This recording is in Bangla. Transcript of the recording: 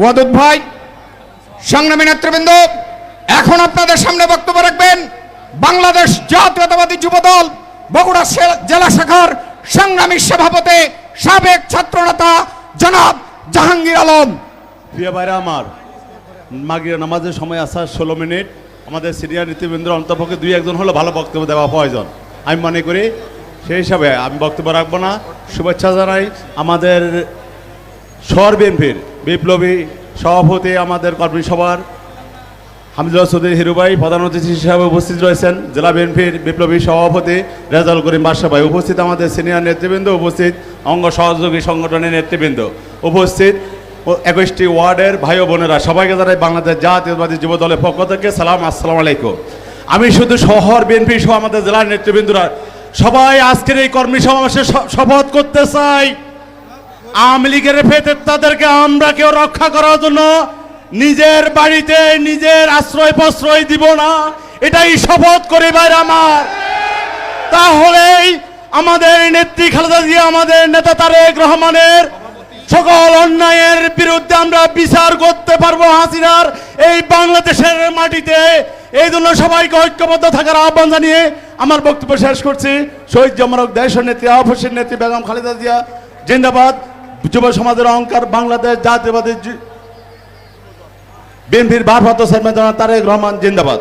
ওয়াদুদ ভাই, সংগ্রামী নেতৃবৃন্দ, এখন আপনাদের সামনে বক্তব্য রাখবেন বাংলাদেশ জাতীয়তাবাদী যুবদল, বগুড়া জেলা শাখার সংগ্রামী সভাপতি, সাবেক ছাত্রনেতা জনাব জাহাঙ্গীর আলম। ভাইরা আমার মাগরিব নামাজের সময় আসার ষোলো মিনিট। আমাদের সিনিয়র নেতৃবৃন্দ অন্তপক্ষে দুই একজন হলো ভালো বক্তব্য দেওয়া প্রয়োজন। আমি মনে করি সেই হিসাবে আমি বক্তব্য রাখব না। শুভেচ্ছা জানাই আমাদের শহর বিএনপির বিপ্লবী সভাপতি আমাদের কর্মী সভার হামিদুল্লাহ চৌধুরী হিরুভাই প্রধান অতিথি হিসাবে উপস্থিত রয়েছেন। জেলা বিএনপির বিপ্লবী সভাপতি রেজাল করিম বাদশা ভাই উপস্থিত, আমাদের সিনিয়র নেতৃবৃন্দ উপস্থিত, অঙ্গ সহযোগী সংগঠনের নেতৃবৃন্দ উপস্থিত একুশটি ওয়ার্ডের ভাই বোনেরা। সবাইকে জানাই বাংলাদেশ জাতীয়বাদী যুব দলের পক্ষ থেকে সালাম, আসসালামু আলাইকুম। আমি শুধু শহর বিএনপি সহ আমাদের জেলার নেতৃবৃন্দরা সবাই আজকের এই কর্মী সমাবেশে শপথ করতে চাই। আওয়ামী লীগের ফেতে তাদেরকে আমরা কেউ রক্ষা করার জন্য নিজের বাড়িতে নিজের আশ্রয় প্রশ্রয় দিব না। এটাই শপথ করে বাইরে আমার। তাহলেই আমাদের নেত্রী খালেদা জিয়া, আমাদের নেতা তারেক রহমানের সকল অন্যায়ের বিরুদ্ধে আমরা বিচার করতে পারব হাসিনার এই বাংলাদেশের মাটিতে। এই জন্য সবাইকে ঐক্যবদ্ধ থাকার আহ্বান জানিয়ে আমার বক্তব্য শেষ করছি। শহীদ জমরক দেশ নেত্রী আফসের নেত্রী বেগম খালেদা জিয়া, জিন্দাবাদ। যুব সমাজের অহংকার বাংলাদেশ জাতীয়বাদী বিএনপির ভারপ্রাপ্ত চেয়ারম্যান তারেক রহমান জিন্দাবাদ।